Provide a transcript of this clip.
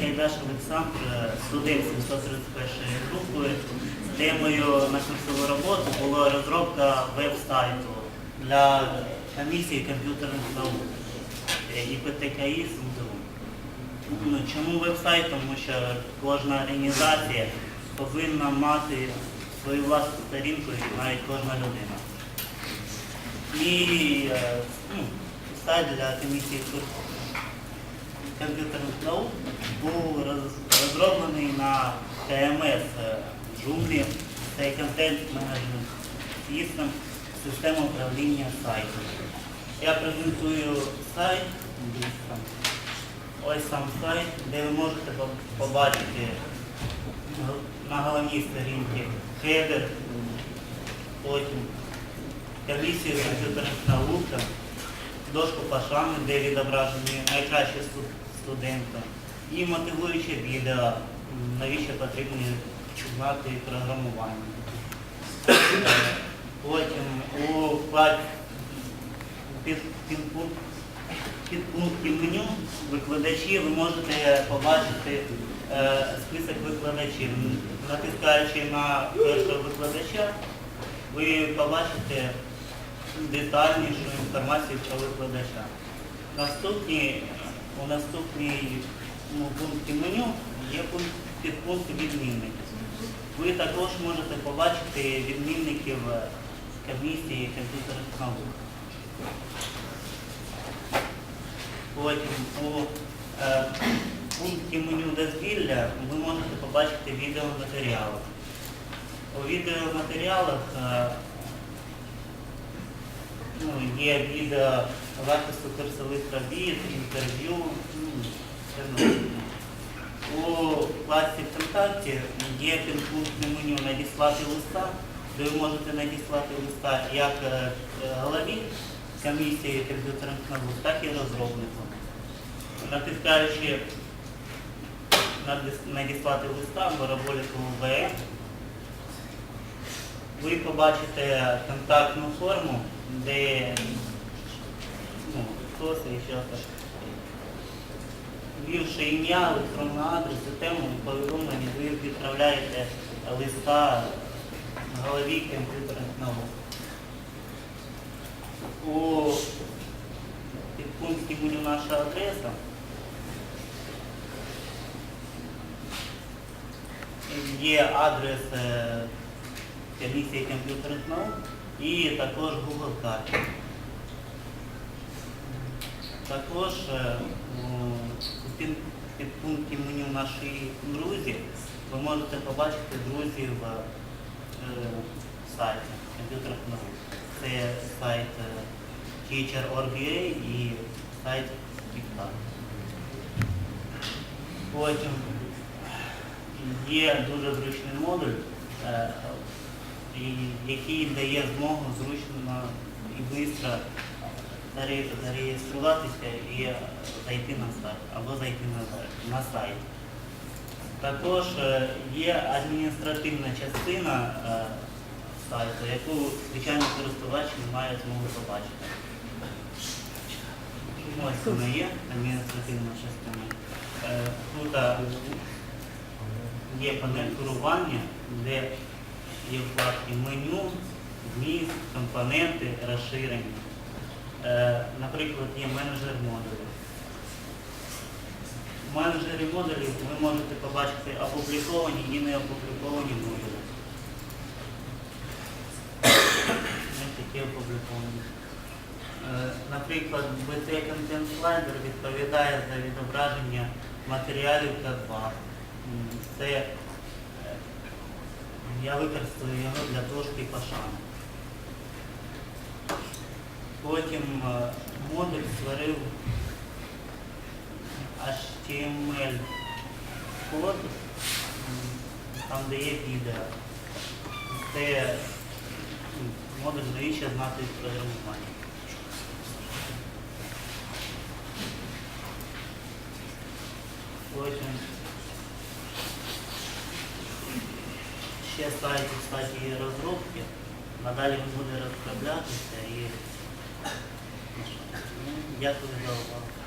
Гайдаш Олександр, студент 731 групи. Темою на курсову роботу була розробка веб-сайту для комісії комп'ютерних наук е, ІПТКІ СМДУ. Ну, Чому веб-сайт? Тому що кожна організація повинна мати свою власну сторінку і навіть кожна людина. І е, ну, сайт для комісії курсу комп'ютерних наук був розроблений на КМС е, Joomla, це Content Management System, система управління сайтом. Я презентую сайт, ось сам сайт, де ви можете побачити на головній сторінці хедер, потім комісію комп'ютерних наук, дошку пашани, де відображені найкращі сту- студенти, і мотивуюче відео, навіщо потрібно знати програмування. Потім у під, підпункті меню викладачі ви можете побачити е, список викладачів. Натискаючи на першого викладача, ви побачите детальнішу інформацію про викладача. Наступні, у наступній ну, пункті меню є пункт, підпункт відмінників. Ви також можете побачити відмінників е, комісії комп'ютерних наук. Потім у е, пункті меню дозвілля ви можете побачити відеоматеріали. У відеоматеріалах е, ну, є відео захисту курсових робіт, інтерв'ю. У класі ВКонтакті є підпунктне меню надіслати листа, де ви можете надіслати листа як е, голові комісії комп'ютерних наук, так і розробникам. Натискаючи надіслати листа або раболіку ВВМ, ви побачите контактну форму, де що то. Ввівши ім'я, електронний адрес, тему і повідомлення, ви відправляєте листа голові комп'ютерних наук. У підпункті меню наша адреса. Є адрес е, комісії комп'ютерних наук і також Google карти. Також е, у підпункті меню наші друзі ви можете побачити друзів е, сайті комп'ютерних наук. Це сайт е, Teacher.org.ua і сайт TikTok. Потім є дуже зручний модуль, який дає змогу зручно і швидко зареєструватися і зайти на сайт або зайти на, сайт. Також е, є адміністративна частина е, сайту, яку звичайно користувач не має змоги побачити. Ось вона є, адміністративна частина. Е, Тут є панель керування, де є вкладки меню, вміст, компоненти, розширення. Е, Наприклад, є менеджер модулів. В менеджері модулів ви можете побачити опубліковані і не опубліковані модулі. Такі опубліковані. Е, Наприклад, BT Content Slider відповідає за відображення матеріалів K2. Це е, я використаю його для дошки пашани. Потім е, модуль створив HTML код, м, там де є відео. Це м, модуль навіщо знати програмування. Потім ще сайт, кстати, є розробки. Надалі він буде розроблятися і ну, дякую за увагу.